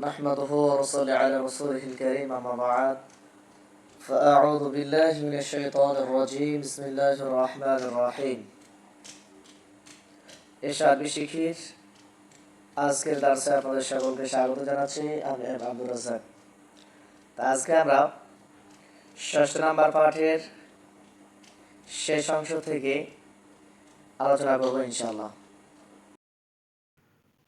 نحمده ونصلي على رسوله الكريم أما بعد فأعوذ بالله من الشيطان الرجيم بسم الله الرحمن الرحيم এশার শিখির আজকের দার্সে আপনাদের সকলকে স্বাগত জানাচ্ছি আমি এম আব্দুর রাজাক তা আজকে আমরা ষষ্ঠ নাম্বার পাঠের শেষ অংশ থেকে আলোচনা করবো ইনশাল্লাহ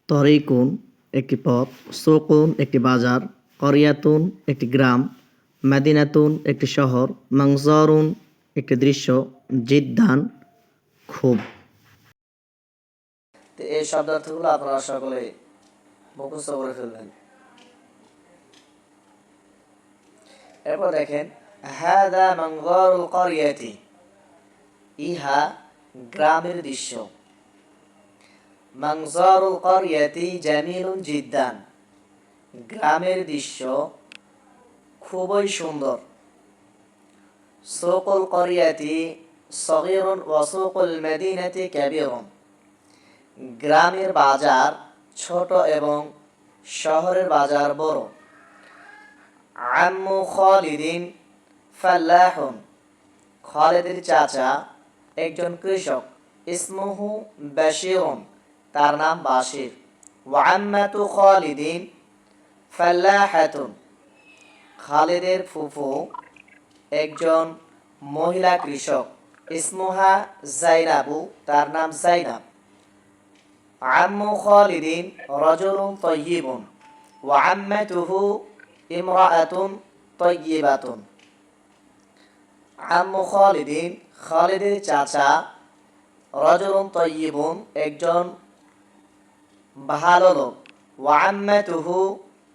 তরিকুন একটি পথ সোকুন একটি বাজার, করিয়াতুন একটি গ্রাম, মাদিনাতুন একটি শহর, মাংজরুন একটি দৃশ্য, জিদ্দান খুব। এই শব্দার্থগুলো আপনারা সকলে মুখস্থ করে ফেলবেন। এরপর দেখেন, হাদা মঙ্গরুল করিয়াতি, ইহা গ্রামের দৃশ্য। জিদ্দান। গ্রামের দৃশ্য খুবই সুন্দর। সুকুল করিয়াতি সগিরুন ওয়াসুকুল মেদিনাতি কাবিরুন। গ্রামের বাজার ছোট এবং শহরের বাজার বড়। আম্মু খালিদিন ফাল্লাহুন। খালিদের চাচা একজন কৃষক। ইসমুহু বাশিরুন। তার নাম বাসির ওয়াম্মাতু খালিদিন ফাল্লাহাতুন। খালিদের ফুফু একজন মহিলা কৃষক, ইসমুহা জাইনাবু, তার নাম জাইনাব। আম্মু খালিদিন রজলুন তৈয়িবুন ওয়াম্মাতুহু ইমরাআতুন তৈয়িবাতুন আম্মু খালিদিন খালিদের চাচা রজলুন তৈয়িবুন একজন ভালো লোক। ওয়াম্মাতুহু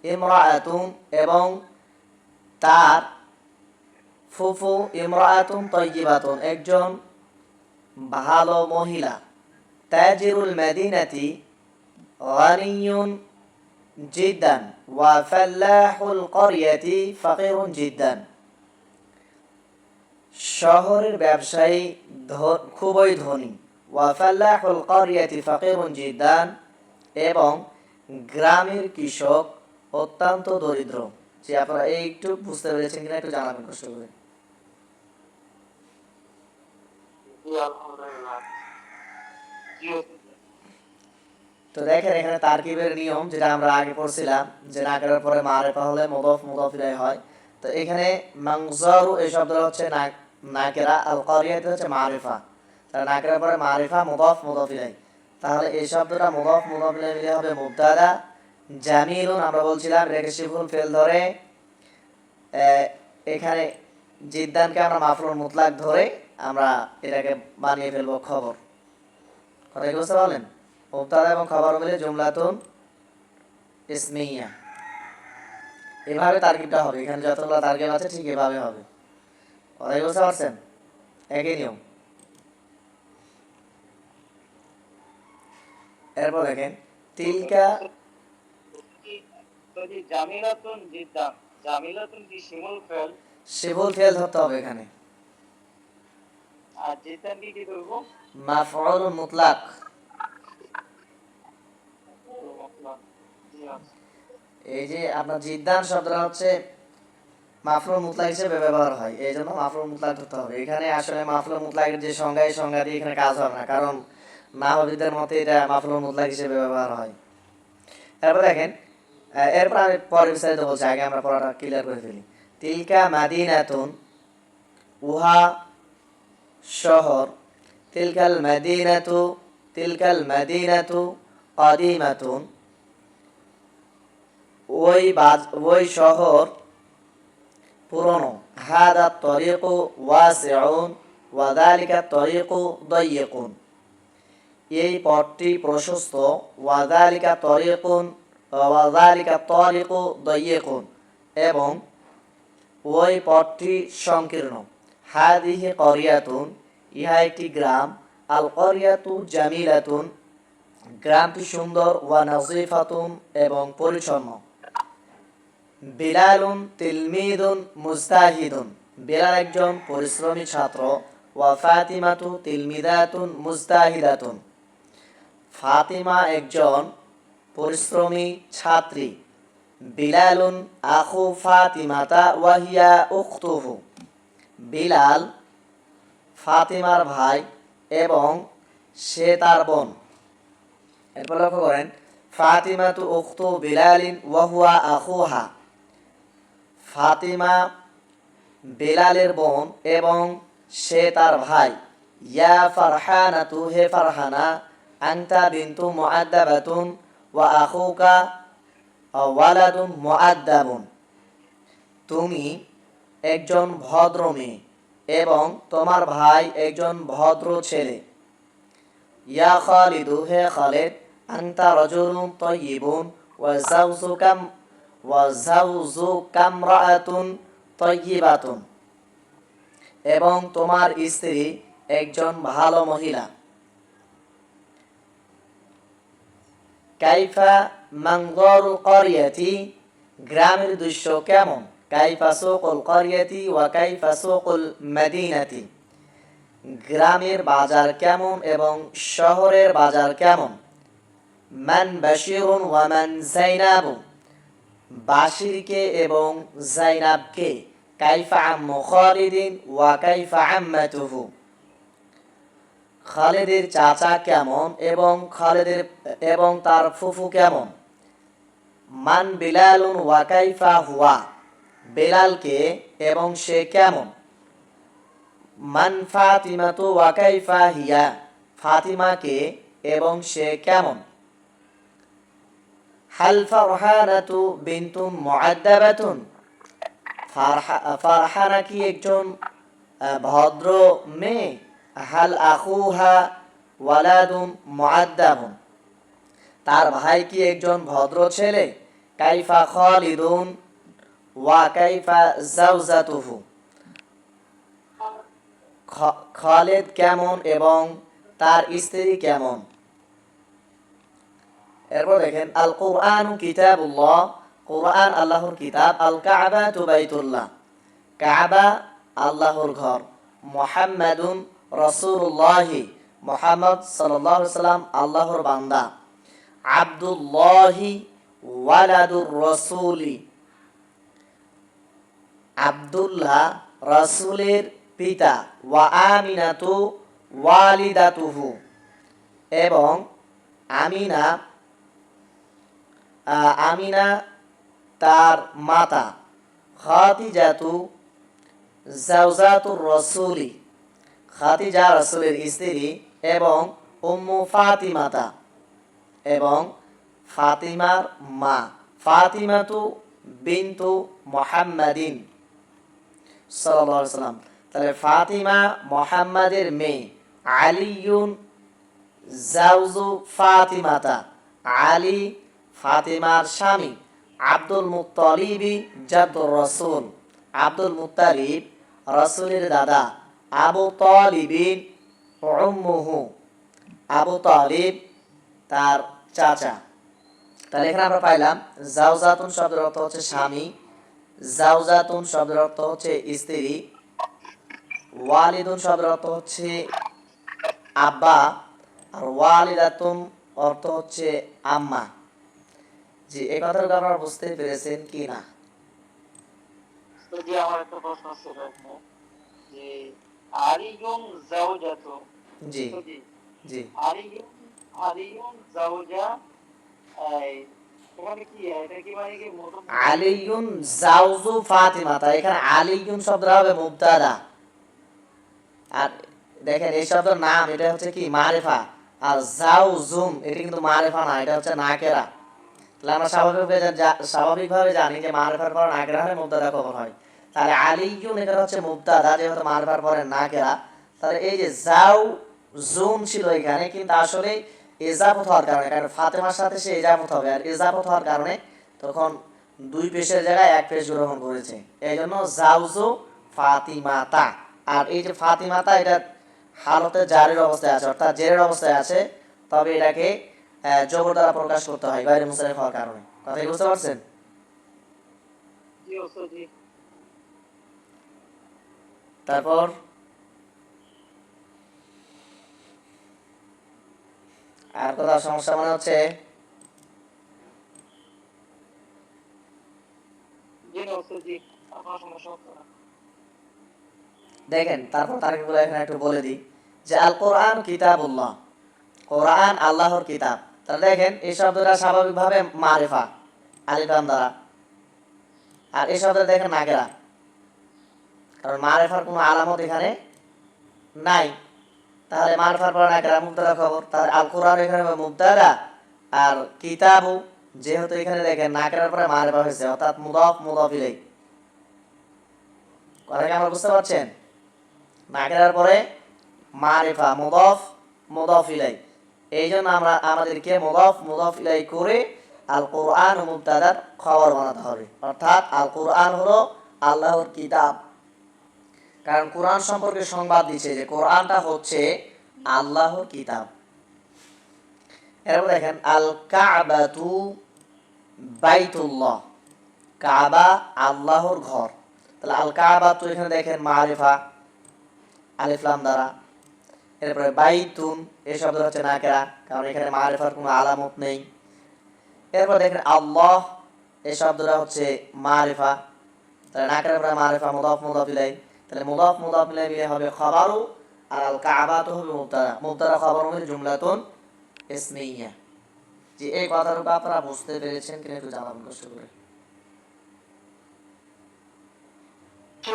ইমরাতুম এবং তার ফুফু ইমরাতুম তৈজিবাতুন একজন ভালো মহিলা। তাজিরুল মেদিনাতি গনিয়ুন জিদ্দান ওয়া ফাল্লাহুল করিয়াতি ফাকিরুন জিদ্দান। শহরের ব্যবসায়ী খুবই ধনী। ওয়া ফাল্লাহুল করিয়াতি ফাকিরুন জিদ্দান। এবং গ্রামের কৃষক অত্যন্ত দরিদ্র। যে আপনারা এই একটু বুঝতে পেরেছেন কিনা একটু জানাবেন কষ্ট করে। তো দেখেন এখানে তারকিবের নিয়ম যেটা আমরা আগে পড়ছিলাম, যে নাকের পরে মারেফা হলে মুদফ মুদফিলাই হয়। তো এখানে মাংজারু এই শব্দটা হচ্ছে নাক নাকেরা আল করিয়াতে হচ্ছে মারিফা নাকের পরে মারিফা মুদফ মুদফিলাই তাহলে এই শব্দটা মুদফ মুদফিলাই মিলে হবে মুবতাদা। জামিলুন, আমরা বলছিলাম, রেখে শিফুল ফেল ধরে। এখানে জিদ্দানকে আমরা মাফরুল মুতলাক ধরে আমরা এটাকে বানিয়ে ফেলব খবর। কথা বুঝতে পারলেন? মুবতাদা এবং খবর মিলে জুমলাতুন ইসমিয়া। এভাবে তারকিবটা হবে। এখানে যতগুলো তারকিব আছে ঠিক এভাবে হবে। কথা বুঝতে পারছেন? একই নিয়ম। এরপর দেখেন তিলকা জামিলাতুন জামিলাতুন কি শিমুল ফেল? শিবুল ফেল ধরতে হবে এখানে। আর জিদ্দান কি কি করব মাফউল মুতলাক। এই যে আপনার জিদ্দান শব্দটা হচ্ছে মাফরুল মুতলাক হিসেবে ব্যবহার হয় এই জন্য মাফরুল মুতলাক ধরতে হবে। এখানে আসলে মাফরুল মুতলাকের যে সংজ্ঞা এই সংজ্ঞা দিয়ে এখানে কাজ হবে না কারণ নাহবিদের মতে এটা মাফরুল মুতলাক হিসেবে ব্যবহার হয়। তারপর দেখেন এরপর আমি পরে বিস্তারিত বলছি, আগে আমরা পড়াটা ক্লিয়ার করে ফেলি। তিলকা মাদিনাতুন, উহা শহর। তিলকাল মাদিনাতু তিলকাল মাদিনাতু কাদিমাতুন। ওই বাজ ওই শহর পুরনো। হাদা তরিকু ওয়াসিউন ওয়াদালিকা তরিকু দয়িকুন। এই পথটি প্রশস্ত। ওয়াদালিকা তরিকুন ওয়াদালিকা তরিকু দয়িকুন। এবং ওই পথটি সংকীর্ণ। হাদিহি করিয়াতুন, ইহা একটি গ্রাম। আল করিয়াতু জামিলাতুন, গ্রামটি সুন্দর ওয়া নাজিফাতুন এবং পরিচ্ছন্ন। বিলালুন তিলমিদুন মুস্তাহিদুন বিলাল একজন পরিশ্রমী ছাত্র। ওয়া ফাতিমাতু তিলমিদাতুন মুস্তাহিদাতুন ফাতিমা একজন পরিশ্রমী ছাত্রী। বিলালুন আখু ফাতিমাতা ওয়াহিয়া উখতুহু। বিলাল ফাতিমার ভাই এবং সে তার বোন। এরপর লক্ষ্য করেন, ফাতিমাতু উখতু বিলালিন ওয়াহুয়া আখুহা। ফাতিমা বেলালের বোন এবং সে তার ভাই। ইয়া ফারহানাতু, হে ফারহানা আংতা বিন্তু মুআদ্দাবাতুন ওয়া আখুকা ওয়ালাদুন মুআদ্দাবুন তুমি একজন ভদ্র মেয়ে এবং তোমার ভাই একজন ভদ্র ছেলে। ইয়া খালিদু হে খালিদ, আনতা রাজুলুন তাইয়িবুন, ওয়া জাওজুকা ওয়া এবং তোমার স্ত্রী একজন ভালো মহিলা। কাইফা মানজারুল করিয়াতি, গ্রামের দৃশ্য কেমন? কাইফা সুকুল করিয়াতি ওয়া কাইফা সুকুল মদিনাতি। গ্রামের বাজার কেমন এবং শহরের বাজার কেমন? মান বাশিরুন ওয়া মান জাইনাবু বাশিরকে এবং জাইনাবকে, কাইফা আম্মু খালিদিন ওয়া কাইফা আম্মাতুহু। খালেদের চাচা কেমন এবং খালেদের, এবং তার ফুফু কেমন? মান বিলালুন ওয়াকাইফা হুয়া, বেলালকে এবং সে কেমন? মান ফাতিমা তো ওয়াকাইফা হিয়া, ফাতিমাকে এবং সে কেমন? হাল ফারহানাতু মুআদ্দাবাতুন, ফারহা- ফারহানা কি একজন ভদ্র মেয়ে? হাল আখুহা ওয়ালাদুন মুআদ্দাবুন তার ভাই কি একজন ভদ্র ছেলে কাইফা খালিদুন ওয়া কাইফা জাওজাতুহু খালিদ কেমন এবং তার স্ত্রী কেমন? এরপর দেখেন আল কোরআন কিতাবুল্লাহ, কোরআন আল্লাহর কিতাব আল কাবা তুবাইতুল্লাহ কাবা আল্লাহর ঘর, মোহাম্মদুন রসুল্লাহি মোহাম্মদ সাল্লাম আল্লাহর বান্দা। আব্দুল্লাহি ওয়ালাদুর রসুলি। আব্দুল্লাহ রাসূলের পিতা ওয়া আমিনাতু ওয়ালিদাতুহু। এবং আমিনা আমিনা তার মাতা, খাদিজাতু জাওজাতুর রসুলি। খাদিজা রসুলের স্ত্রী এবং উম্মু ফাতিমাতা এবং ফাতিমার মা, ফাতিমাতু বিন্তু মোহাম্মদিন। সাল্লাম তাহলে ফাতিমা মোহাম্মদের মেয়ে, আলিয়ুন জাউজু ফাতিমাতা। আলী ফাতিমার স্বামী, আব্দুল মুত্তালিবি জাদুর রসুল। আব্দুল মুত্তালিব রসুলের দাদা। আবু তালিবিন আবু তালিব তার চাচা। তাহলে এখানে আমরা পাইলাম জাউজাতুন শব্দের অর্থ হচ্ছে স্বামী, জাউজাতুন শব্দের অর্থ হচ্ছে স্ত্রী, ওয়ালিদুন শব্দের অর্থ হচ্ছে আব্বা, আর ওয়ালিদাতুন অর্থ হচ্ছে আম্মা। জি, এই কথাটুকু আপনারা বুঝতে পেরেছেন কি না আমার একটা প্রশ্ন ছিল যে আলিয়ুন জাওজাতু জি জি। জাওজা এই, মানে কি মোটর আলিয়ুন জাউজু ফাতিমা তাই এখানে আলিয়ুন শব্দটা হবে মুবতাদা। আর দেখেন এই শব্দের নাম এটা হচ্ছে কি মারেফা। আর জাউজুম এটা কিন্তু মারেফা না এটা হচ্ছে নাকেরা। তাহলে আমরা স্বাভাবিকভাবে স্বাভাবিকভাবে জানি যে মারেফার পর নাকেরা হয় মুবতাদা খবর হয়। তাহলে আলিয়ুন এটা হচ্ছে মুবতাদা যেহেতু মারেফার পরে নাকেরা তাহলে এই যে জাউ জুম ছিল এখানে, কিন্তু আসলে এজাফত হওয়ার কারণে, কারণ ফাতেমার সাথে সে এজাফত হবে, আর এজাফত হওয়ার কারণে তখন দুই পেশের জায়গায় এক পেশ গ্রহণ করেছে। এই জন্য জাউজু ফাতিমাতা। আর এই যে ফাতিমাতা, এটা হালতে জারের অবস্থায় আছে, অর্থাৎ জেরের অবস্থায় আছে, তবে এটাকে জবর দ্বারা প্রকাশ করতে হয়, বাইরে মুসারিফ হওয়ার কারণে। কথা বুঝতে পারছেন? জি। তারপর? আর কোথাও সমস্যা মনে হচ্ছে? দেখেন, তারপর তারিখগুলো এখানে একটু বলে দিই। যে আল কোরআন কিতাবুল্লাহ। কোরআন আল্লাহর কিতাব। তাহলে দেখেন, এই শব্দটা স্বাভাবিকভাবে মারেফা আলিফাম দ্বারা। আর এই শব্দটা দেখেন নাকেরা কারণ মারেফার কোনো আলামত এখানে নাই। তাহলে মারফার পর নাকেরা মুক্তাদা খবর। তাহলে আল কোরআন এখানে হবে মুক্তাদা আর কিতাবু যেহেতু এখানে দেখেন নাকেরার পরে মারেফা হয়েছে, অর্থাৎ মুদফ মুদফ ইলাই কথা কি আমরা বুঝতে পারছেন? নাকেরার পরে মারিফা মুদফ মুদফ ইলাই এই জন্য আমরা আমাদেরকে মুদফ মুদফ ইলাই করে আল কোরআন ও মুবতাদার খবর বানাতে হবে। অর্থাৎ আল কোরআন হলো আল্লাহর কিতাব। কারণ কোরআন সম্পর্কে সংবাদ দিচ্ছে যে কোরআনটা হচ্ছে আল্লাহর কিতাব। এরপর দেখেন আল কাবাতু বাইতুল্লাহ। কাবা আল্লাহর ঘর। তাহলে আল কাবা তো এখানে দেখেন মারিফা আলিফলাম দ্বারা। এরপরে বাইতুন এই শব্দ হচ্ছে নাকেরা, কারণ এখানে মারিফার কোনো আলামত নেই। এরপর দেখেন আল্লাহ এই শব্দটা হচ্ছে মারিফা। তাহলে নাকের পরে মারিফা, মুদাফ মুদাফ ইলাই তাহলে মুদাফ মুদাফ মিলে হবে খবরু আর আল কাবা তো হবে মুবতাদা। মুবতাদা খবর হবে জুমলাতুন ইসমিয়া। যে এই কথাটুকু আপনারা বুঝতে পেরেছেন কিনা একটু জানাবেন কষ্ট করে। তো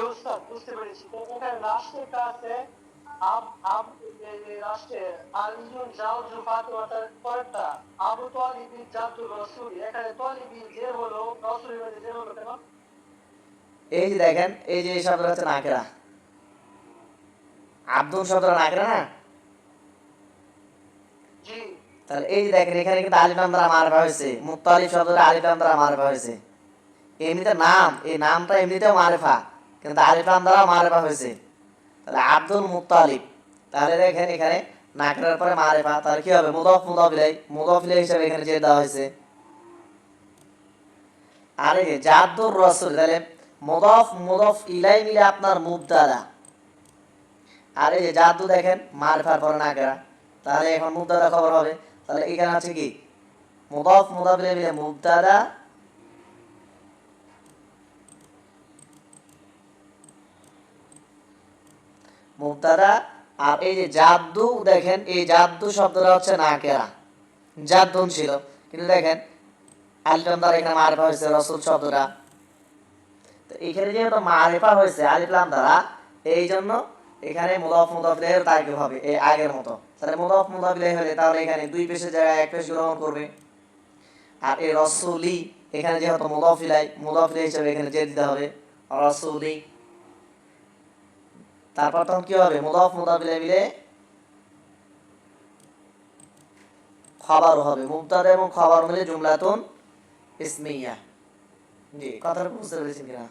এখানে যে হলো যে হলো এই যে দেখেন এই যে এই শব্দটা হচ্ছে নাকেরা। আব্দুল শব্দটা নাকেরা না? তাহলে এই দেখেন এখানে কিন্তু আলিফাম দ্বারা মারফা হয়েছে। মুক্তালিফ শব্দটা আলিফাম দ্বারা মারফা হয়েছে। এমনিতে নাম এই নামটা এমনিতেও মারেফা কিন্তু আলিফাম দ্বারা মারেফা হয়েছে। তাহলে আব্দুল মুক্তালিব তাহলে দেখেন এখানে নাকেরার পরে মারেফা তাহলে কি হবে? মুদফ মুদফিলাই মুদফিলাই হিসাবে এখানে যে দেওয়া হয়েছে। আর জাদ্দুর রসুল তাহলে মুদফ মুদফ ইলাই মিলে আপনার মুবতাদা। আর এই যে জাদু দেখেন মারফার পরে নাকেরা তাহলে এখন মুবতাদা খবর হবে। তাহলে এখানে আছে কি? মুদফ মুদফ ইলাই মিলে মুবতাদা। মুবতাদা। আর এই যে জাদু দেখেন, এই জাদু শব্দটা হচ্ছে নাকেরা জাদুন ছিল। কিন্তু দেখেন আলিফলাম দ্বারা এখানে মারেফা হয়েছে রসুল শব্দটা। এখানে যেহেতু মারেফা হয়েছে আলিফলাম দ্বারা এই জন্য এখানে মুদফ মুদফিলের তারিখ হবে, এই আগের মতো। তাহলে মুদফ মুদফিলে হলে তাহলে এখানে দুই পেশের জায়গায় এক পেশ গ্রহণ করবে। আর এই রসুলি, এখানে যেহেতু মুদফিলাই মুদফিলে হিসেবে এখানে যে দিতে হবে। রসুলি, তারপর তখন কি হবে? মুদফ মুদাফিলে মিলে খবর হবে। মুবতাদা এবং খবর মিলে জুমলাতুন ইসমিয়া। জি, কথাটা বুঝতে পেরেছেন কিনা?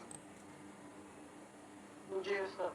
জি উস্তাদ